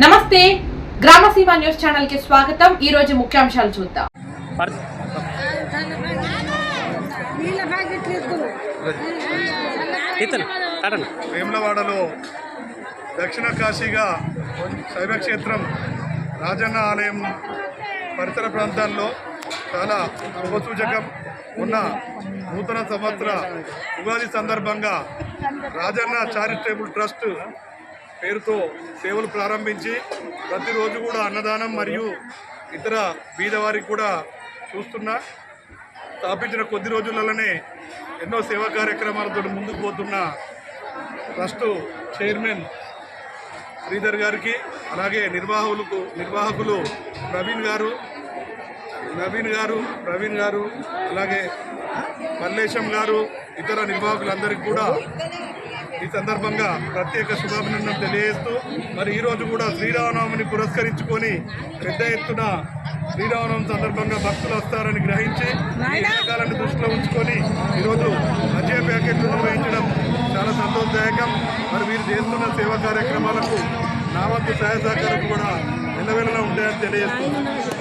నమస్తే గ్రామసీమ న్యూస్ ఛానల్కి స్వాగతం. ఈ రోజు ముఖ్యాంశాలు చూద్దాం. వేములవాడలో దక్షిణ కాశీగా శైవక్షేత్రం రాజన్న ఆలయం పరిసర ప్రాంతాల్లో చాలా శుభసూచకం ఉన్న నూతన సంవత్సర ఉగాది సందర్భంగా రాజన్న చారిటబుల్ ట్రస్ట్ పేరుతో సేవలు ప్రారంభించి ప్రతిరోజు కూడా అన్నదానం మరియు ఇతర బీదవారికి కూడా చూస్తున్నా స్థాపించిన కొద్ది రోజులలోనే ఎన్నో సేవా కార్యక్రమాలతో ముందుకు పోతున్న ట్రస్ట్ చైర్మన్ శ్రీధర్ గారికి అలాగే నిర్వాహకులకు నిర్వాహకులు ప్రవీణ్ గారు నవీన్ గారు ప్రవీణ్ గారు అలాగే మల్లేశం గారు ఇతర నిర్వాహకులందరికీ కూడా ఈ సందర్భంగా ప్రత్యేక శుభాభినందనలు తెలియజేస్తూ మరి ఈరోజు కూడా శ్రీరామనవమిని పురస్కరించుకొని పెద్ద ఎత్తున శ్రీరామనవమి సందర్భంగా భక్తులు వస్తారని గ్రహించి ఈ రకాలను దృష్టిలో ఉంచుకొని ఈరోజు అజయ ప్యాకెట్లు నిర్వహించడం చాలా సంతోషదాయకం. మరి వీరు చేస్తున్న సేవా కార్యక్రమాలకు నా వంతు సహాయ సహకారం కూడా ఎల్లవేళలా ఉంటాయని తెలియజేస్తున్నాను